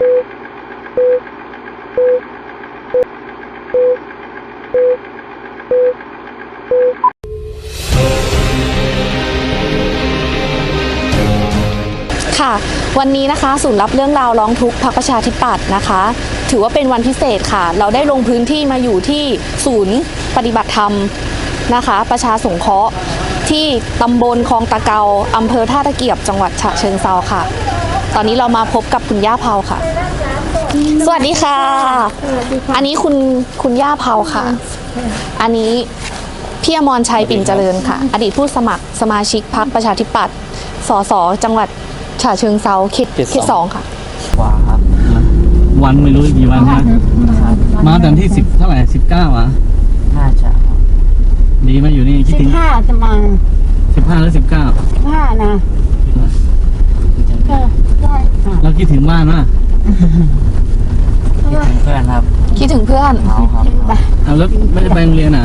ค่ะวันนี้นะคะศูนย์รับเรื่องราวร้องทุกข์พรรคประชาธิปัตย์นะคะ ถือว่าเป็นวันพิเศษค่ะ เราได้ลงพื้นที่มาอยู่ที่ศูนย์ปฏิบัติธรรมนะคะ ประชาสงเคราะห์ที่ตำบลคลองตะเกาอำเภอท่าตะเกียบจังหวัดฉะเชิงเซาค่ะ ตอนนี้เรามาพบกับคุณย่าเผาค่ะ สวัสดีค่ะ อันนี้คุณคุณย่าเผาค่ะ อันนี้พี่อมรชัยปิ่นเจริญค่ะ อดีตผู้สมัครสมาชิกพรรคประชาธิปัตย์ สสจังหวัดฉะเชิงเซาเขตเขตสองเขตสองค่ะกว่าครับวันไม่รู้กี่วันนะ มาแต่ที่สิบเท่าไหร่สิบเก้าอะน่าจะครับดีไหมาอยู่นี่คิดสิถึบงห้าจะมาสิบห้าหรือสิบเก้า สิบห้านะ ก็ได้ค่ะเราคิดถึงบ้านว่ะเพราะว่าเพื่อนครับคิดถึงเพื่อนเอาครับ ไปเอาแล้วไม่ได้ไปโรงเรียนอะ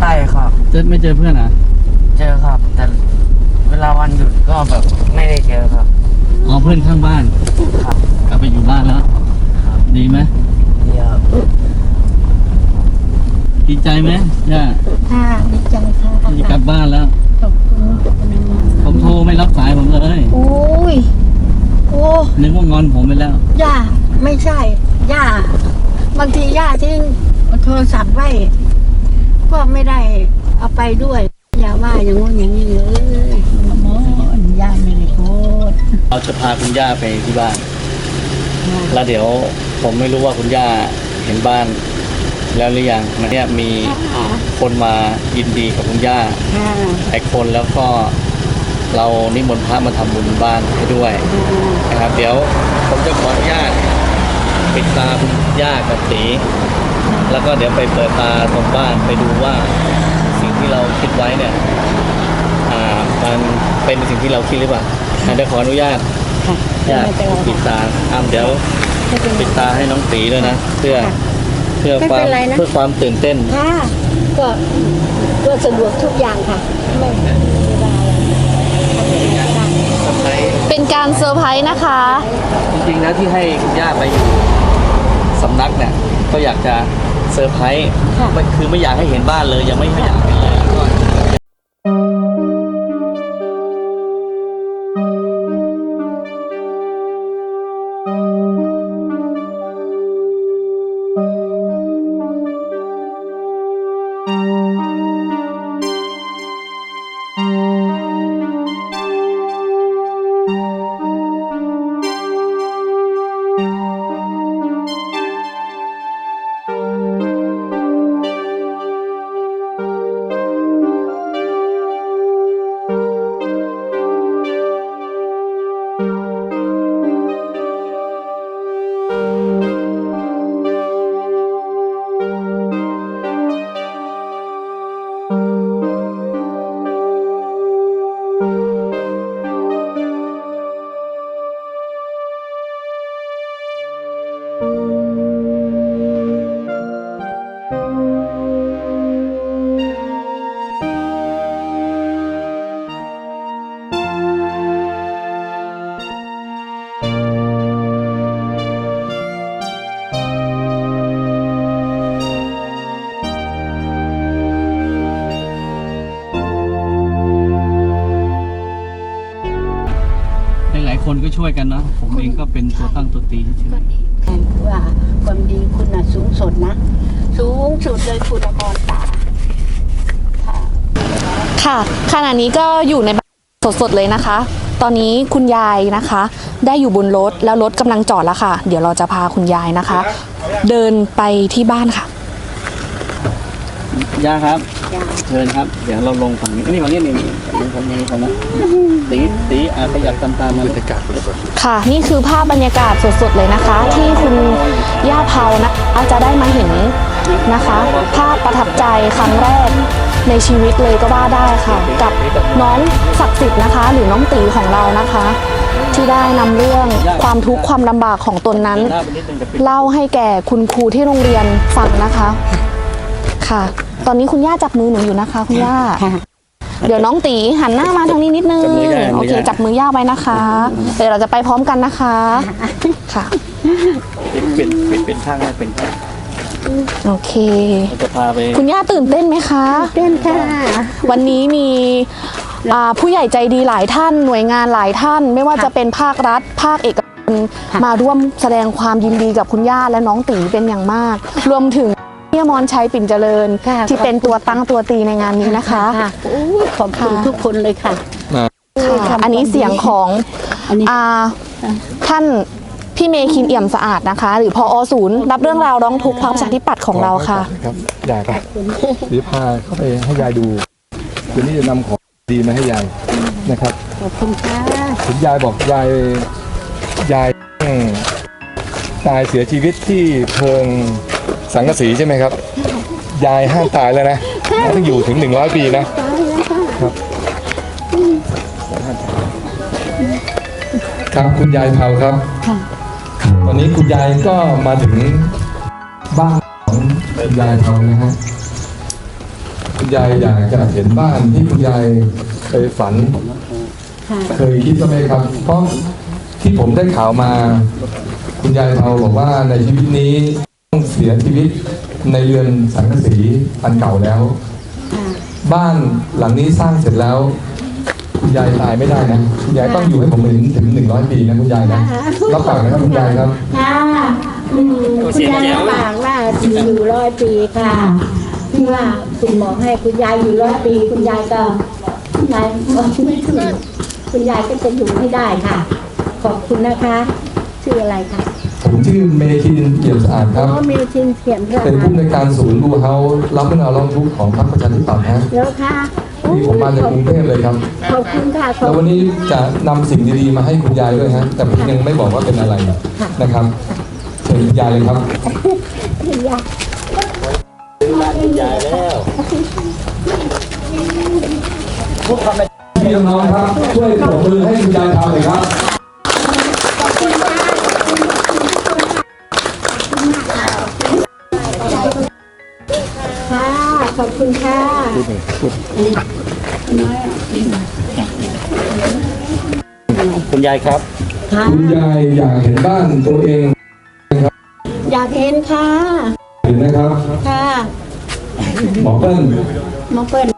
ใช่ครับเจะไม่เจอเพื่อนอะเจอครับ แต่เวลาวันหยุดก็แบบไม่ได้เจอครับ อ๋อเพื่อนข้างบ้านครับกลับไปอยู่บ้านแล้ว ดีไหมเดียวดีใจไหมย่าค่ะดีจังค่ะที่กลับบ้านแล้ว ขอบคุณผมโทรไม่รับสายผมเลยโอ้ย โอ้นึกว่างอนผมไปแล้ว ย่า ไม่ใช่ ย่า บางทีย่าทิ้งโทรศัพท์ไว้ ก็ไม่ได้เอาไปด้วย อย่าว่าอย่างงู้นอย่างนี้เลยโมนย่าไม่ได้โกรธเราจะพาคุณย่าไปที่บ้าน แล้วเดี๋ยวผมไม่รู้ว่าคุณย่าเห็นบ้าน แล้วหรือยังมันเนี่ยมีคนมายินดีกับคุณย่าค่ะหลายคนแล้วก็ เรานิมนต์พระมาทำบุญบ้านให้ด้วยนะครับ เดี๋ยวผมจะขออนุญาตปิดตาคุณย่ากับตีแล้วก็เดี๋ยวไปเปิดตาตรงบ้านไปดูว่าสิ่งที่เราคิดไว้เนี่ยอ่ามันเป็นสิ่งที่เราคิดหรือเปล่าอะเดี๋ยวขออนุญาตค่ะญาติไม่เป็นไรปิดตาอ้ามเดี๋ยวไม่เป็นไรปิดตาให้น้องตีด้วยนะเพื่อค่ะเพื่อไม่ควาเป็มนไรนะเพื่อความตื่นเต้นค่ะก็ก็สะดวกทุกอย่างค่ะไม่ไม่ได้อะไร เป็นการเซอร์ไพรส์นะคะ จริงๆนะที่ให้คุณย่าไปอยู่สำนักเนี่ยก็อยากจะเซอร์ไพรส์ไม่คือไม่อยากให้เห็นบ้านเลยยังไม่อยากเห็ ตัวตั้งตัวตีเฉยว่าความดีคุณน่ะสูงสุดนะ สูงสุดเลยคุณกรตาค่ะค่ะขณะนี้ก็อยู่ในบ้านสดๆเลยนะคะ ตอนนี้คุณยายนะคะ ได้อยู่บนรถแล้วรถกำลังจอดแล้วค่ะ เดี๋ยวเราจะพาคุณยายนะคะ เดินไปที่บ้านค่ะๆ ย่าครับ เชิญครับ เดี๋ยวเราลงฝั่งนี้นี่ฝั่งนี้นี่นี่ลงฝั่งนี้ฝั่งนะตีตีอะขยับตามตามๆมาบรรยากาศค่ะ นี่คือภาพบรรยากาศสดๆเลยนะคะ ที่คุณย่าเผานะคะจะได้มาเห็นนะคะ ภาพประทับใจครั้งแรกในชีวิตเลยก็ว่าได้ค่ะ กับน้องศักดิ์สิทธิ์นะคะ หรือน้องตีของเรานะคะ ที่ได้นำเรื่องความทุกข์ความลำบากของตนนั้นหน้าไปนิดนึงจะปิดเล่าให้แก่คุณครูที่โรงเรียนฟังนะคะ ค่ะ ตอนนี้คุณย่าจับมือหนูอยู่นะคะ คุณย่า ค่ะ เดี๋ยวน้องตีหันหน้ามาทางนี้นิดนึง จับมือย่าโอเค มือย่า จับมือย่าไว้นะคะ เดี๋ยวเราจะไปพร้อมกันนะคะ ค่ะ เป็นเป็นเป็นข้างให้เป็นข้างโอเค เราจะพาไปคุณย่าตื่นเต้นไหมคะเต้นค่ะ วันนี้มีอ่าผู้ใหญ่ใจดีหลายท่านหน่วยงานหลายท่าน ไม่ว่าจะเป็นภาครัฐ ภาคเอกชนมาร่วมแสดงความยินดีกับคุณย่าและน้องตีเป็นอย่างมาก รวมถึง พี่อมรชัยปิ่นเจริญ ค่ะที่เป็นตัวตั้งตัวตีในงานนี้นะคะ ค่ะโอ้ยขอบคุณค่ะ ทุกคนเลยค่ะ ค่ะอันนี้เสียงของอันนี้อ่าท่านพี่เมคินเอี่ยมสะอาดนะคะ หรือพอศูนย์รับเรื่องราวร้องทุกข์พรรคประชาธิปัตย์ของเราค่ะ ครับยายครับเดี๋ยวพาเข้าไปให้ยายดูเดี๋ยวนี้จะนำของดีมาให้ยายนะครับขอบคุณค่ะถึงยายบอกยายยายอืมตายเสียชีวิตที่เพิง สังกะสีใช่ไหมครับ ยายห้ามตายแล้วนะต้องอยู่ถึงหนึ่งร้อยปีนะครับครับคุณยายเผาครับ ตอนนี้คุณยายก็มาถึงบ้านของคุณยายเผานะฮะคุณยายอยากจะเห็นบ้านที่คุณยายเคยฝันค่ะเคยคิดบ้างไหมครับ เพราะที่ผมได้ข่าวมา คุณยายเทาบอกว่าในชีวิตนี้ต้องเสียชีวิตในเรือนสังกะสีอันเก่าแล้ว บ้านหลังนี้สร้างเสร็จแล้ว คุณยายตายไม่ได้นะคุณยายต้องอยู่ให้ผมถึงถึงหนึ่งร้อยปีนะคุณยายนะรับปากนะครับคุณยายครับค่ะอืมคุณยายลำบากว่าจะอยู่ร้อยปีค่ะที่ว่าคุณหมอให้คุณยายอยู่ร้อยปี คุณยายก็คุณยายบอกไม่ถูกคุณยายก็จะอยู่ให้ได้ค่ะ ขอบคุณนะคะ ชื่ออะไรคะ ผมชื่อเมคินเกี่ยมสะอาดคอ๋รับอเมชินเขียนค่ะเป็นผู้ในวยการศูนย์บูเฮาส์รับเรื่องราวร้องทุกข์ของพรรคประชาธิปัตย์ฮะแล้วค่ะที่ผมมาจากกรุงเทพเลยครับ ขอบคุณค่ะขอแล้บววันนี้จะนำสิ่งดีๆมาให้คุณยายด้วยฮะ แต่ผมยังไม่บอกว่าเป็นอะไรนะครับเชิญคุณยายเลยครับคุณยายยายแล้วพี่น้องๆครับช่วยปรบมือให้คุณยายทำหน่อยครับ ขอบคุณค่ะคุณยายครับค่ะคุณยายอยากเห็นบ้านตัวเองอยากเห็นค่ะ เห็นนะครับ ค่ะ หมอเปิ้ลมาเปิดช่วยเล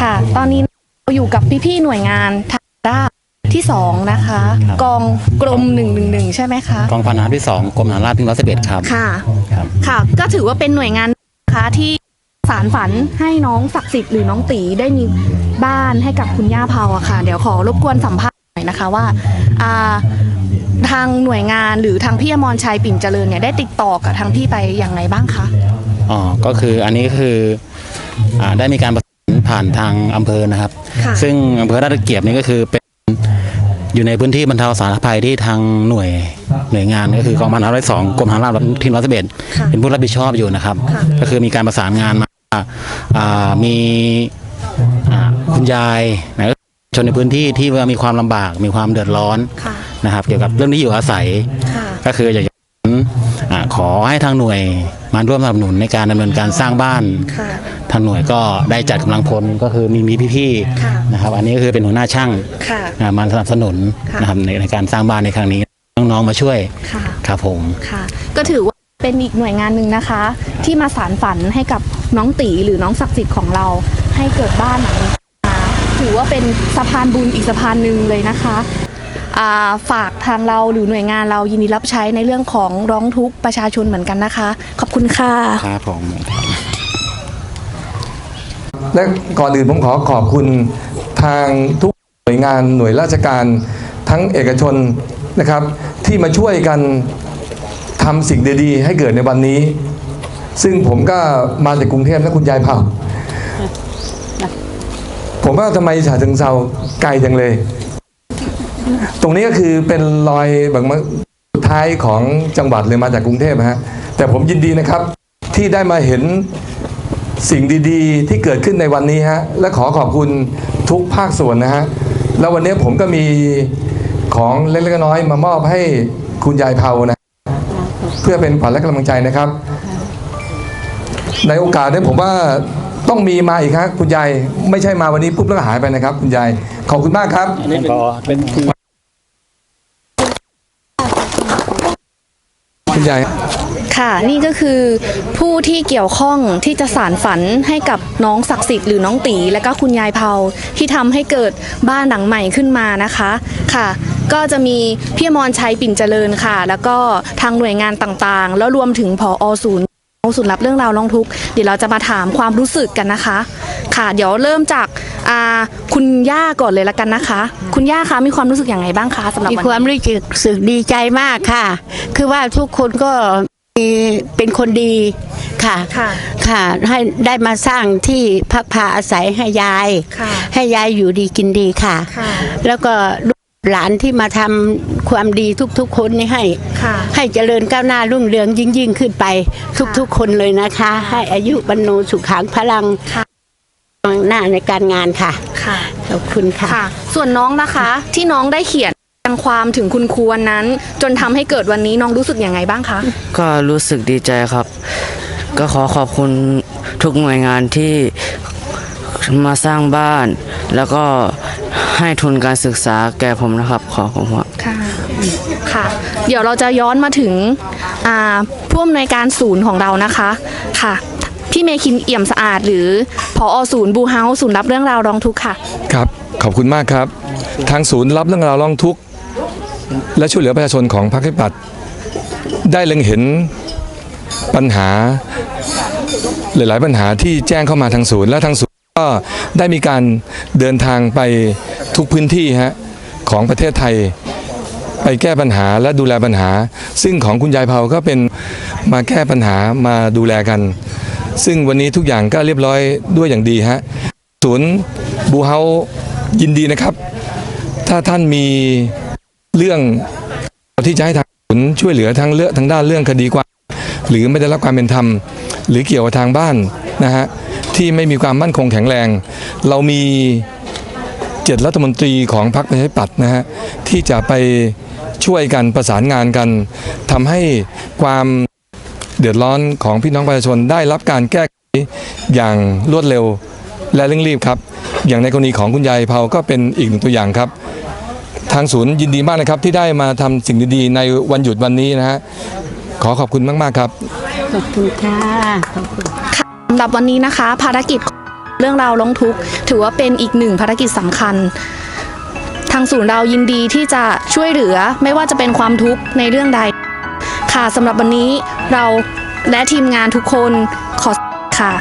ค่ะ ตอนนี้เราอยู่กับพี่ๆหน่วยงานทางด้านที่สองนะคะ ครับ กองกรม1นึใช่ไหมคะ กองพันทหารที่สองกรมทหารราบที่ร้อยสิบเอ็ดครับค่ะ ครับ ค่ะ ก็ถือว่าเป็นหน่วยงานนะคะที่สารฝันให้น้องศักดิ์สิทธิ์หรือน้องตีได้มีบ้านให้กับคุณย่าเผาอะค่ะ เดี๋ยวขอรบกวนสัมภาษณ์หน่อยนะคะว่าอ่า ทางหน่วยงานหรือทางพี่อมรชัยปิ่นเจริญเนี่ยได้ติดต่อกับทางพี่ไปอย่างไรบ้างคะ อ๋อ ก็คืออันนี้ก็คืออ่าได้มีการประสาน ผ่านทางอำเภอนะครับ ค่ะซึ่งอำเภอราชตะเกียบนี่ก็คือเป็นอยู่ในพื้นที่บรรเทาสาธารณภัยที่ทางหน่วยหน่วยงานก็คือกองพันทหารร้อยสองกรมทหารราบที่ร้อยสิบเอ็ดค่ะเป็นผู้รับผิดชอบอยู่นะครับก็คือมีการประสานงานมาอ่ามีอ่าคุณยายนะชนในพื้นที่ที่ว่ามีความลำบากมีความเดือดร้อนค่ะ นะครับ เกี่ยวกับเรื่องที่อยู่อาศัย ค่ะ ก็คืออยากจะ อ่าขอให้ทางหน่วยมาร่วมสนับสนุนในการดำเนินการสร้างบ้าน ค่ะ ทางหน่วยก็ได้จัดกำลังพลก็คือมีมีพี่ค่ะ ๆนะครับอันนี้ก็คือเป็นหัวหน้าช่างค่ะ อ่ามาสนับสนุนค่ะ นะครับในในการสร้างบ้านในครั้งนี้น้องๆมาช่วยค่ะ ครับผม ค่ะ ก็ถือว่าเป็นอีกหน่วยงานหนึ่งนะคะ ที่มาสารฝันให้กับน้องตีหรือน้องศักดิ์สิทธิ์ของเราให้เกิดบ้านหลังนี้มาถือว่าเป็นสะพานบุญอีกสะพานหนึ่งเลยนะคะอ่า ฝากทางเราหรือหน่วยงานเรายินดีรับใช้ในเรื่องของร้องทุกข์ประชาชนเหมือนกันนะคะ ขอบคุณค่ะครับผมและก่อนอื่นผมขอขอบคุณทางทุกหน่วยงานหน่วยราชการทั้งเอกชนนะครับ ที่มาช่วยกันทำสิ่งดีๆ ให้เกิดในวันนี้ ซึ่งผมก็มาจากกรุงเทพนะคุณยายเผ่าผมว่าทำไมฉะเชิงเซาไกลจังเลย ตรงนี้ก็คือเป็นรอยแบบว่าสุดท้ายของจังหวัดเลยมาจากกรุงเทพนะฮะแต่ผมยินดีนะครับที่ได้มาเห็นสิ่งดีๆ ที่เกิดขึ้นในวันนี้ฮะและขอขอบคุณทุกภาคส่วนนะฮะแล้ววันนี้ผมก็มีของเล็กๆน้อยๆมามอบให้คุณยายเผานะ เพื่อเป็นขวัญและกำลังใจนะครับ ในโอกาสนี้ผมว่าต้องมีมาอีกครับคุณยายไม่ใช่มาวันนี้ปุ๊บแล้วก็หายไปนะครับ คุณยายขอบคุณมากครับ คุณยายค่ะนี่ก็คือผู้ที่เกี่ยวข้องที่จะสารฝันให้กับน้องศักดิ์สิทธิ์หรือน้องตี และก็คุณยายเผาที่ทำให้เกิดบ้านหลังใหม่ขึ้นมานะคะค่ะ ก็จะมีพี่อมรชัยปิ่นเจริญค่ะ แล้วก็ทางหน่วยงานต่างๆ แล้วรวมถึงผอศูนย์ศูนย์รับเรื่องราวร้องทุกข์เดี๋ยวเราจะมาถามความรู้สึกกันนะคะ ค่ะ เดี๋ยวเริ่มจาก อ่าคุณย่าก่อนเลยละกันนะคะ คุณย่าคะมีความรู้สึกอย่างไรบ้างคะสำหรับมีวันคนี้วามรู้สึกดีใจมากค่ะ คือว่าทุกคนก็มีเป็นคนดีค่ะ ค่ะ ค่ะให้ได้มาสร้างที่พักพาอาศัยให้ยาย ค่ะ ให้ยายอยู่ดีกินดีค่ะ ค่ะ แล้วก็ลูกหลานที่มาทำความดีทุกๆ คนนี่ให้ ค่ะ ให้เจริญก้าวหน้ารุ่งเรืองยิ่งยิ่งๆขึ้นไป ทุกๆ คนเลยนะคะ ให้อายุบรรโนสุขังพลัง ค่ะ หน้าในการงานค่ะ ค่ะ ขอบคุณค่ะ ค่ะ ส่วนน้องนะคะที่น้องได้เขียนความถึงคุณครูวันนั้น จนทำให้เกิดวันนี้น้องรู้สึกยังไงบ้างคะ ก็รู้สึกดีใจครับ ก็ขอขอบคุณทุกหน่วยงานที่มาสร้างบ้าน แล้วก็ให้ทุนการศึกษาแก่ผมนะครับ ขอผมว่าค่ะ ค่ะ เดี๋ยวเราจะย้อนมาถึงอ่าผู้อำนวยการศูนย์ของเรานะคะ ค่ะ พี่เมคินเอี่ยมสะอาดหรือพ อศูนย์บูเฮาศูนย์รับเรื่องราวร้องทุกข์ค่ะ ครับ ขอบคุณมากครับ ทางศูนย์รับเรื่องราวร้องทุกข์ และช่วยเหลือประชาชนของพรรคพิปัตย์ได้เล็งเห็นปัญหาหลาย ๆ ปัญหาที่แจ้งเข้ามาทางศูนย์ และทางศูนย์ก็ได้มีการเดินทางไปทุกพื้นที่ฮะของประเทศไทย ไปแก้ปัญหาและดูแลปัญหา ซึ่งของคุณยายเผาก็เป็นมาแก้ปัญหามาดูแลกัน ซึ่งวันนี้ทุกอย่างก็เรียบร้อยด้วยอย่างดีฮะศูนย์บูเฮายินดีนะครับ ถ้าท่านมีเรื่องที่จะให้ทางศูนย์ช่วยเหลือทางเลือกทางด้านเรื่องคดีความหรือไม่ได้รับความเป็นธรรม หรือเกี่ยวกับทางบ้านนะฮะที่ไม่มีความมั่นคงแข็งแรง เรามีเจ็ดรัฐมนตรีของพรรคประชาธิปัตย์นะฮะที่จะไปช่วยกันประสานงานกันทำให้ความ เดือดร้อนของพี่น้องประชาชนได้รับการแก้ไขอย่างรวดเร็วและเร่งรีบครับ อย่างในกรณีของคุณยายเผาก็เป็นอีกหนึ่งตัวอย่างครับ ทางศูนย์ยินดีมากนะครับที่ได้มาทำสิ่งดีๆในวันหยุดวันนี้นะฮะขอขอบคุณมากๆครับขอบคุณค่ะขอบคุณสำหรับวันนี้นะคะ ภารกิจเรื่องราวร้องทุกข์ถือว่าเป็นอีกหนึ่งภารกิจสำคัญ ทางศูนย์เรายินดีที่จะช่วยเหลือไม่ว่าจะเป็นความทุกข์ในเรื่องใด ค่ะสำหรับวันนี้เราและทีมงานทุกคนขอค่ะ